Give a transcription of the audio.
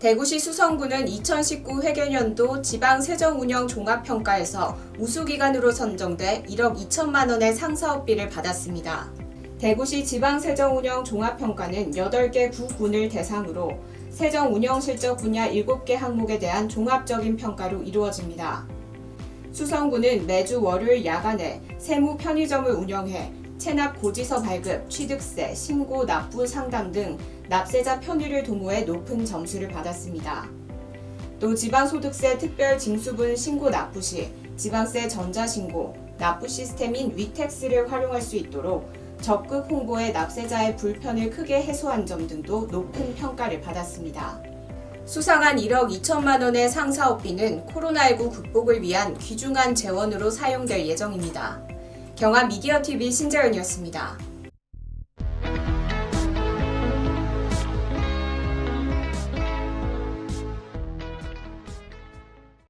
대구시 수성구는 2019 회계년도 지방세정운영 종합평가에서 우수기관으로 선정돼 1억 2천만 원의 상사업비를 받았습니다. 대구시 지방세정운영 종합평가는 8개 구군을 대상으로 세정운영실적 분야 7개 항목에 대한 종합적인 평가로 이루어집니다. 수성구는 매주 월요일 야간에 세무 편의점을 운영해 체납 고지서 발급, 취득세, 신고, 납부 상담 등 납세자 편의를 도모해 높은 점수를 받았습니다. 또 지방소득세 특별 징수분 신고 납부 시 지방세 전자신고, 납부 시스템인 위택스를 활용할 수 있도록 적극 홍보해 납세자의 불편을 크게 해소한 점 등도 높은 평가를 받았습니다. 수상한 1억 2천만 원의 상사업비는 코로나19 극복을 위한 귀중한 재원으로 사용될 예정입니다. 경합 미디어 TV 신재은이었습니다.